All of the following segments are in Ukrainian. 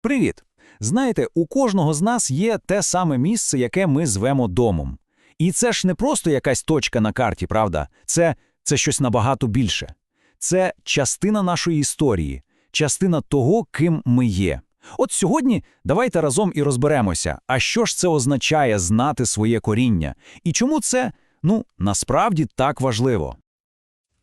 Привіт! Знаєте, у кожного з нас є те саме місце, яке ми звемо домом. І це ж не просто якась точка на карті, правда? Це, це щось набагато більше. Це частина нашої історії, частина того, ким ми є. От сьогодні давайте разом і розберемося, а що ж це означає знати своє коріння, і чому це, ну, насправді так важливо.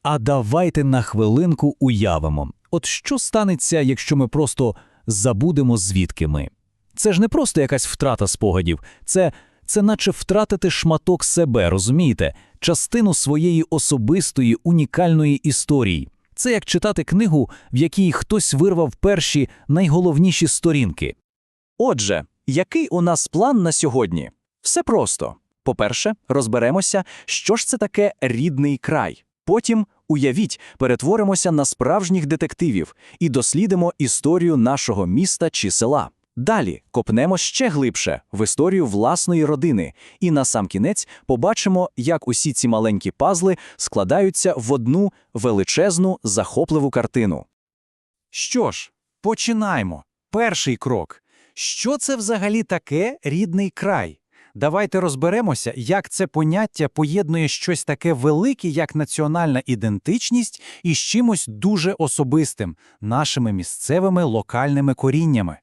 А давайте на хвилинку уявимо, от що станеться, якщо ми просто забудемо, звідки ми. Це ж не просто якась втрата спогадів, це, це наче втратити шматок себе, розумієте, частину своєї особистої унікальної історії. Це як читати книгу, в якій хтось вирвав перші найголовніші сторінки. Отже, який у нас план на сьогодні? Все просто. По-перше, розберемося, що ж це таке рідний край. Потім, уявіть, перетворимося на справжніх детективів і дослідимо історію нашого міста чи села. Далі копнемо ще глибше в історію власної родини, і на сам кінець побачимо, як усі ці маленькі пазли складаються в одну величезну захопливу картину. Що ж, починаємо. Перший крок. Що це взагалі таке рідний край? Давайте розберемося, як це поняття поєднує щось таке велике, як національна ідентичність, із чимось дуже особистим нашими місцевими локальними коріннями.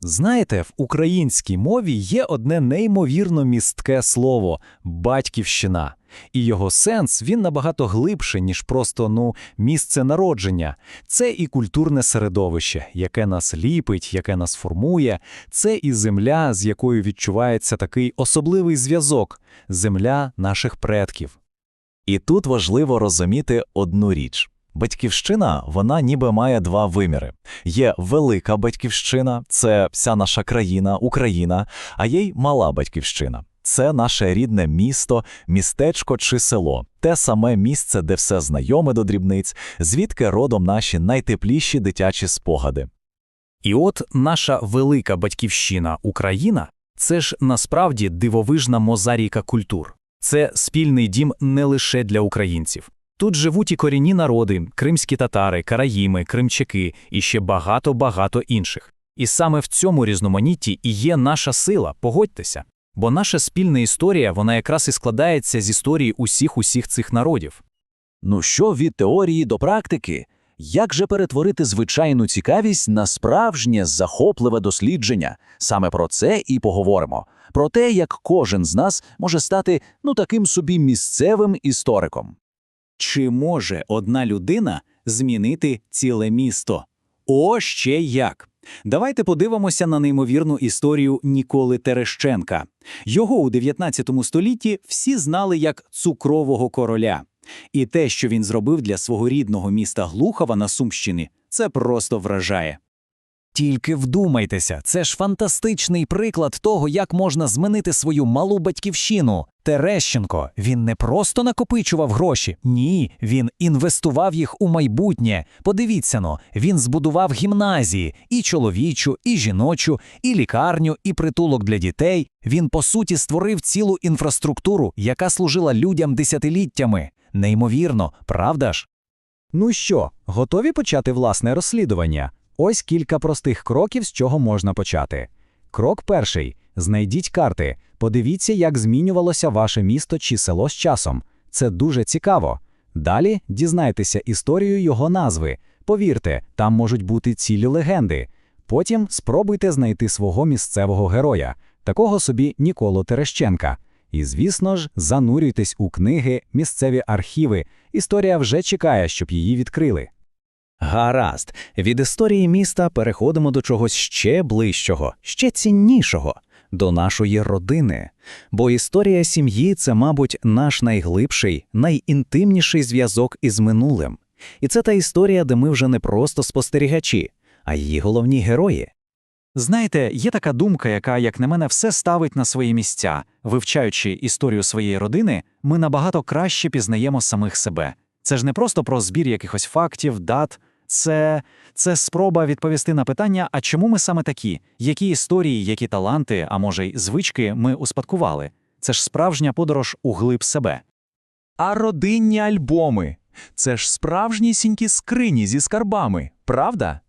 Знаєте, в українській мові є одне неймовірно містке слово батьківщина, і його сенс він набагато глибше, ніж просто ну, місце народження. Це і культурне середовище, яке нас ліпить, яке нас формує, це і земля, з якою відчувається такий особливий зв'язок земля наших предків. І тут важливо розуміти одну річ. Батьківщина, вона ніби має два виміри. Є велика батьківщина, це вся наша країна, Україна, а є й мала батьківщина. Це наше рідне місто, містечко чи село, те саме місце, де все знайоме до дрібниць, звідки родом наші найтепліші дитячі спогади. І от наша велика батьківщина Україна це ж насправді дивовижна мозарійка культур. Це спільний дім не лише для українців. Тут живуть і корінні народи, кримські татари, караїми, кримчаки і ще багато-багато інших. І саме в цьому різноманітті і є наша сила, погодьтеся. Бо наша спільна історія, вона якраз і складається з історії усіх усіх цих народів. Ну що від теорії до практики? Як же перетворити звичайну цікавість на справжнє захопливе дослідження? Саме про це і поговоримо. Про те, як кожен з нас може стати ну таким собі місцевим істориком. Чи може одна людина змінити ціле місто? О, ще як! Давайте подивимося на неймовірну історію Ніколи Терещенка. Його у 19 столітті всі знали як цукрового короля. І те, що він зробив для свого рідного міста Глухова на Сумщині, це просто вражає. Тільки вдумайтеся, це ж фантастичний приклад того, як можна змінити свою малу батьківщину. Терещенко, він не просто накопичував гроші, ні, він інвестував їх у майбутнє. Подивіться но, він збудував гімназії і чоловічу, і жіночу, і лікарню, і притулок для дітей. Він, по суті, створив цілу інфраструктуру, яка служила людям десятиліттями. Неймовірно, правда ж? Ну що, готові почати власне розслідування? Ось кілька простих кроків, з чого можна почати. Крок перший: знайдіть карти. Подивіться, як змінювалося ваше місто чи село з часом. Це дуже цікаво. Далі дізнайтеся історію його назви. Повірте, там можуть бути цілі легенди. Потім спробуйте знайти свого місцевого героя, такого собі Ніколу Терещенка. І, звісно ж, занурюйтесь у книги, місцеві архіви. Історія вже чекає, щоб її відкрили. Гаразд, від історії міста переходимо до чогось ще ближчого, ще ціннішого до нашої родини. Бо історія сім'ї це, мабуть, наш найглибший, найінтимніший зв'язок із минулим. І це та історія, де ми вже не просто спостерігачі, а її головні герої. Знаєте, є така думка, яка, як на мене, все ставить на свої місця. Вивчаючи історію своєї родини, ми набагато краще пізнаємо самих себе. Це ж не просто про збір якихось фактів, дат. Це, це спроба відповісти на питання, а чому ми саме такі, які історії, які таланти, а може й звички ми успадкували. Це ж справжня подорож у глиб себе. А родинні альбоми це ж справжнісінькі скрині зі скарбами, правда?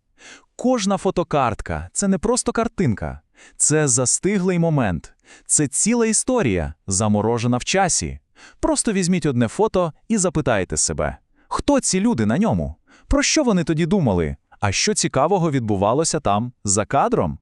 Кожна фотокартка це не просто картинка, це застиглий момент, це ціла історія, заморожена в часі. Просто візьміть одне фото і запитайте себе, хто ці люди на ньому? Про що вони тоді думали? А що цікавого відбувалося там за кадром?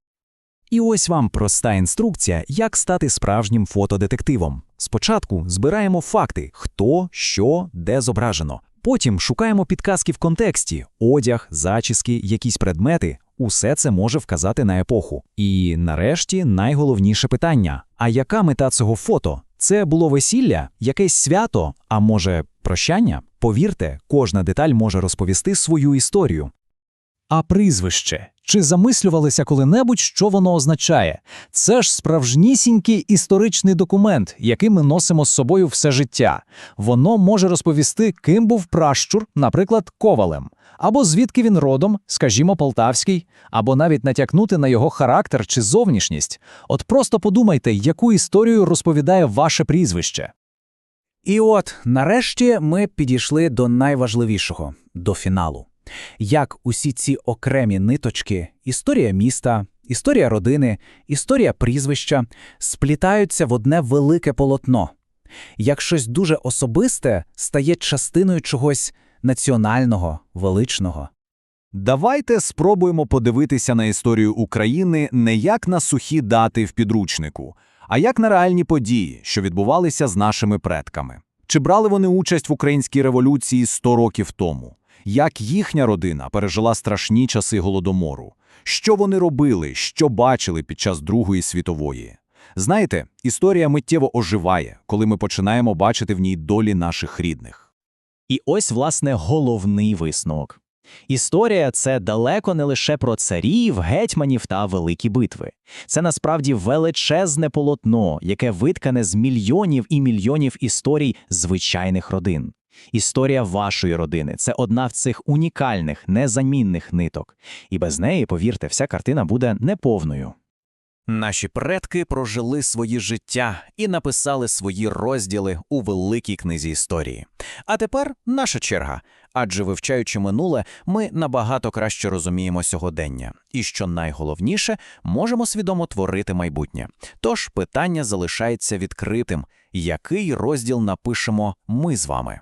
І ось вам проста інструкція, як стати справжнім фотодетективом. Спочатку збираємо факти: хто, що, де зображено. Потім шукаємо підказки в контексті: одяг, зачіски, якісь предмети. Усе це може вказати на епоху. І нарешті найголовніше питання: а яка мета цього фото? Це було весілля, якесь свято, а може, прощання? Повірте, кожна деталь може розповісти свою історію. А прізвище? Чи замислювалися коли-небудь, що воно означає? Це ж справжнісінький історичний документ, який ми носимо з собою все життя. Воно може розповісти, ким був пращур, наприклад, ковалем, або звідки він родом, скажімо, полтавський, або навіть натякнути на його характер чи зовнішність. От просто подумайте, яку історію розповідає ваше прізвище. І от, нарешті, ми підійшли до найважливішого до фіналу. Як усі ці окремі ниточки, історія міста, історія родини, історія прізвища сплітаються в одне велике полотно. Як щось дуже особисте стає частиною чогось національного, величного. Давайте спробуємо подивитися на історію України не як на сухі дати в підручнику, а як на реальні події, що відбувалися з нашими предками. Чи брали вони участь в українській революції 100 років тому? Як їхня родина пережила страшні часи голодомору? Що вони робили, що бачили під час Другої світової? Знаєте, історія миттєво оживає, коли ми починаємо бачити в ній долі наших рідних. І ось, власне, головний висновок. Історія це далеко не лише про царів, гетьманів та великі битви. Це насправді величезне полотно, яке виткане з мільйонів і мільйонів історій звичайних родин. Історія вашої родини це одна в цих унікальних, незамінних ниток. І без неї, повірте, вся картина буде неповною. Наші предки прожили свої життя і написали свої розділи у великій книзі історії. А тепер наша черга. Адже вивчаючи минуле, ми набагато краще розуміємо сьогодення, і що найголовніше, можемо свідомо творити майбутнє. Тож питання залишається відкритим: який розділ напишемо ми з вами?